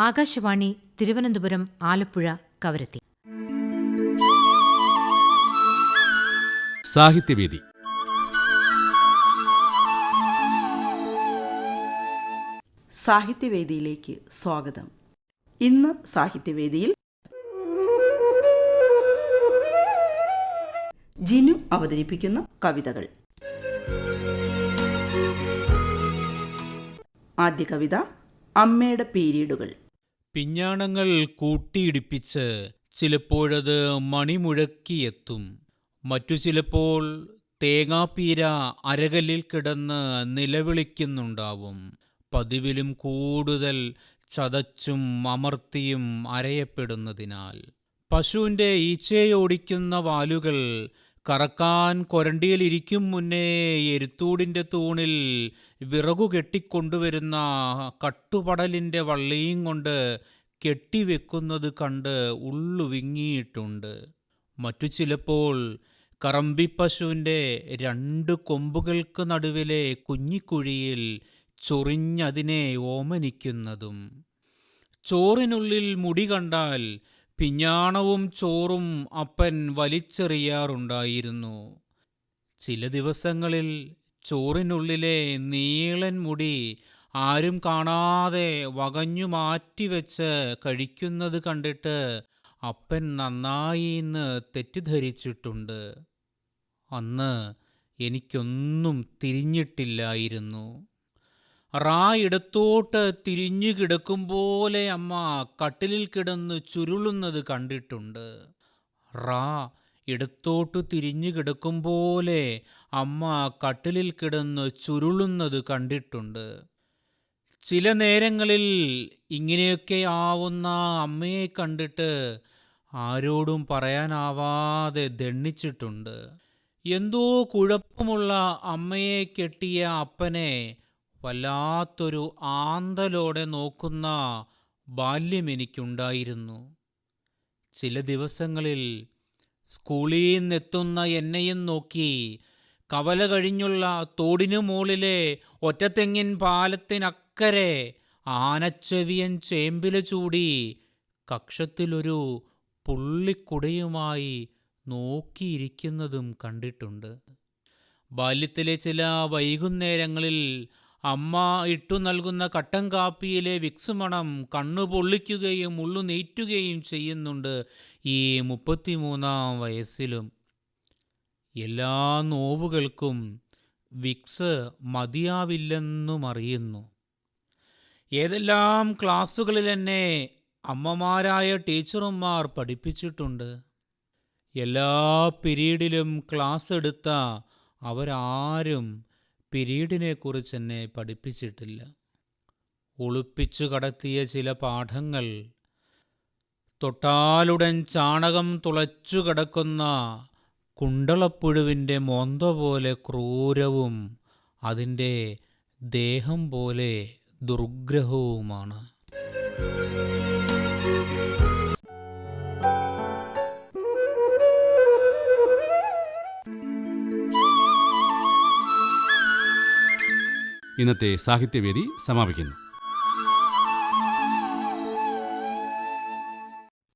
ആകാശവാണി തിരുവനന്തപുരം ആലപ്പുഴ കവരത്തി. സാഹിത്യവേദി. സാഹിത്യവേദിയിലേക്ക് സ്വാഗതം. ഇന്ന് സാഹിത്യവേദിയിൽ ജിനു അവതരിപ്പിക്കുന്ന കവിതകൾ. ആദ്യ കവിത അമ്മയുടെ പീരീഡുകൾ. പിഞ്ഞാണങ്ങൾ കൂട്ടിയിടിപ്പിച്ച് ചിലപ്പോഴത് മണിമുഴക്കിയെത്തും. മറ്റു ചിലപ്പോൾ തേങ്ങാപ്പീര അരകല്ലിൽ കിടന്ന് നിലവിളിക്കുന്നുണ്ടാവും. പതിവിലും കൂടുതൽ ചതച്ചും അമർത്തിയും അരയപ്പെടുന്നതിനാൽ. പശുവിന്റെ ഈച്ചയോടിക്കുന്ന വാലുകൾ കറക്കാൻ കൊരണ്ടിയിലിരിക്കും മുന്നേ എരുത്തൂടിന്റെ തൂണിൽ വിറകു കെട്ടിക്കൊണ്ടുവരുന്ന കട്ടുപടലിന്റെ വള്ളിയും കൊണ്ട് കെട്ടിവെക്കുന്നത് കണ്ട് ഉള്ളു വിങ്ങിയിട്ടുണ്ട് മറ്റു ചിലപ്പോൾ കറമ്പിപ്പശുവിന്റെ രണ്ട് കൊമ്പുകൾക്ക് നടുവിലെ കുഞ്ഞിക്കുഴിയിൽ ചൊറിഞ്ഞതിനെ ഓമനിക്കുന്നതും. ചോറിനുള്ളിൽ മുടി കണ്ടാൽ പിഞ്ഞാണവും ചോറും അപ്പൻ വലിച്ചെറിയാറുണ്ടായിരുന്നു. ചില ദിവസങ്ങളിൽ ചോറിനുള്ളിലെ നീളൻ മുടി ആരും കാണാതെ വകഞ്ഞു മാറ്റിവെച്ച് കഴിക്കുന്നത് കണ്ടിട്ട് അപ്പൻ നന്നായി എന്ന് തെറ്റിദ്ധരിച്ചിട്ടുണ്ട്. അന്ന് എനിക്കൊന്നും തിരിഞ്ഞിട്ടില്ലായിരുന്നു. റാ ഇടത്തോട്ട് തിരിഞ്ഞു കിടക്കും പോലെ അമ്മ കട്ടിലിൽ കിടന്ന് ചുരുളുന്നത് കണ്ടിട്ടുണ്ട്. റാ ഇടത്തോട്ട് തിരിഞ്ഞു കിടക്കും പോലെ അമ്മ കട്ടിലിൽ കിടന്ന് ചുരുളുന്നത് കണ്ടിട്ടുണ്ട്. ചില നേരങ്ങളിൽ ഇങ്ങനെയൊക്കെ ആവുന്ന അമ്മയെ കണ്ടിട്ട് ആരോടും പറയാനാവാതെ ദണ്ണിച്ചിട്ടുണ്ട്. എന്തോ കുഴപ്പമുള്ള അമ്മയെ കെട്ടിയ അപ്പനെ വല്ലാത്തൊരു ആന്തലോടെ നോക്കുന്ന ബാല്യം എനിക്കുണ്ടായിരുന്നു. ചില ദിവസങ്ങളിൽ സ്കൂളിൽ നിന്നെത്തുന്ന എന്നെയും നോക്കി കവല കഴിഞ്ഞുള്ള തോടിനു മുകളിലെ ഒറ്റത്തെങ്ങിൻ പാലത്തിനക്കരെ ആനച്ചെവിയൻ ചേമ്പിൽ ചൂടി കക്ഷത്തിലൊരു പുള്ളിക്കുടയുമായി നോക്കിയിരിക്കുന്നതും കണ്ടിട്ടുണ്ട്. ബാല്യത്തിലെ ചില വൈകുന്നേരങ്ങളിൽ അമ്മ ഇട്ടു നൽകുന്ന കട്ടൻ കാപ്പിയിലെ വിക്സ് മണം കണ്ണു പൊള്ളിക്കുകയും ഉള്ളു നീറ്റുകയും ചെയ്യുന്നുണ്ട് ഈ മുപ്പത്തിമൂന്നാം വയസ്സിലും. എല്ലാ നോവുകൾക്കും വിക്സ് മതിയാവില്ലെന്നും അറിയുന്നു ഏതെല്ലാം ക്ലാസ്സുകളിൽ എന്നെ അമ്മമാരായ ടീച്ചർമാർ പഠിപ്പിച്ചിട്ടുണ്ട്. എല്ലാ പിരീഡിലും ക്ലാസ് എടുത്ത അവരാരും പിരീഡിനെക്കുറിച്ച് എന്നെ പഠിപ്പിച്ചിട്ടില്ല. ഒളിപ്പിച്ചു കടത്തിയ ചില പാഠങ്ങൾ തൊട്ടാലുടൻ ചാണകം തുളച്ചു കിടക്കുന്ന കുണ്ടളപ്പുഴുവിന്റെ മൊന്ത പോലെ ക്രൂരവും അതിന്റെ ദേഹം പോലെ ദുർഗ്രഹവുമാണ്. ഇന്നത്തെ സാഹിത്യവേദി സമാപിക്കുന്നു.